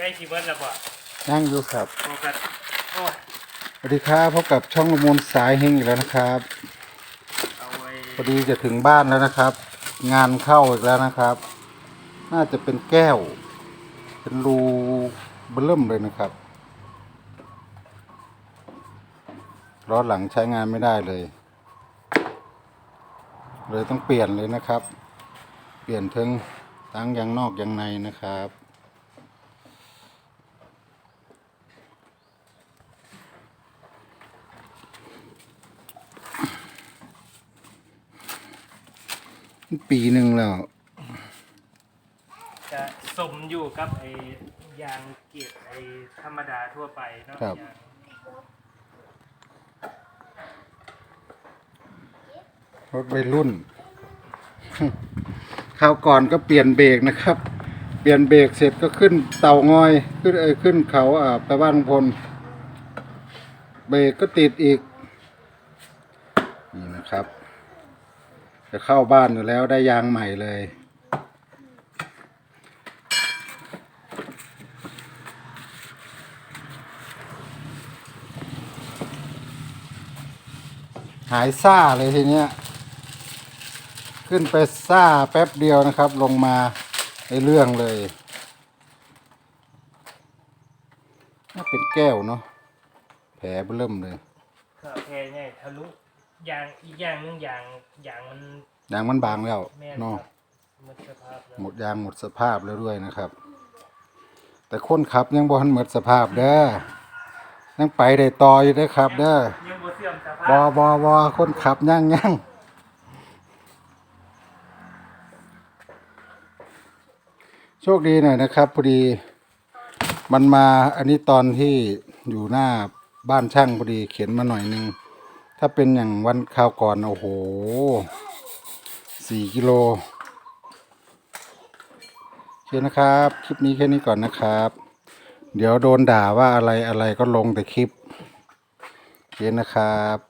ล้ชีวิตแล้วบ่นั่งอยู่ครับโฟกัสโอ้ยสวัสดีครับพบกับช่องละมุนสายเฮงอีกแล้วนะครับเอาไว้พอดีจะถึงบ้านแล้วนะครับ งานเข้าอีกแล้วนะครับ น่าจะเป็นแก้ว เป็นรูเบิ่มเลยนะครับล้อหลังใช้งานไม่ได้เลย เลยต้องเปลี่ยนเลยนะครับ เปลี่ยนทั้งทั้งยางนอกยางในนะครับ ปีหนึ่งแล้วจะสมอยู่กับไอ้ยางเกียรไอ้ธรรมดาทั่วไปเนาะครับ ยางรถวัยรุ่น คราวก่อนก็เปลี่ยนเบรกนะครับ เปลี่ยนเบรกเสร็จก็ขึ้นเต่างอย ขึ้นเอยขึ้นเขาอ่าไปบ้านลุงพล เบรกก็ติดอีก นี่นะครับ จะเข้าบ้านอยู่แล้วได้ยางใหม่เลย หายซ่าเลยทีเนี้ย ขึ้นไปซ่าแป๊บเดียวนะครับ ลงมาในเรื่องเลยน่าเป็นแก้วเนาะแผลเริ่มเลยแค่เนี่ยทะลุ ยางอีกอย่างหนึงยางยางมันยางมันบางแล้วแม่นคเนาะรับหมดสภาพแล้วหมดยางหมดสภาพแล้วด้วยนะครับ แต่คนขับยังบ่ทันหมดสภาพเด้อยังไปได้ต่ออยู่เด้อครับ เด้อยังบ่เสื่อมสภาบอพบอบอคนขับย่างย่างโชคดีหน่อยนะครับพอดี มันมาอันนี้ตอนที่อยู่หน้าบ้านช่างพอดีเขียนมาหน่อยนึง ถ้าเป็นอย่างวันคราวก่อน โอ้โหสี่กิโลโอเคนะครับ คลิปนี้แค่นี้ก่อนนะครับ เดี๋ยวโดนด่าว่าอะไรอะไรก็ลงแต่คลิปโอเคนะครับ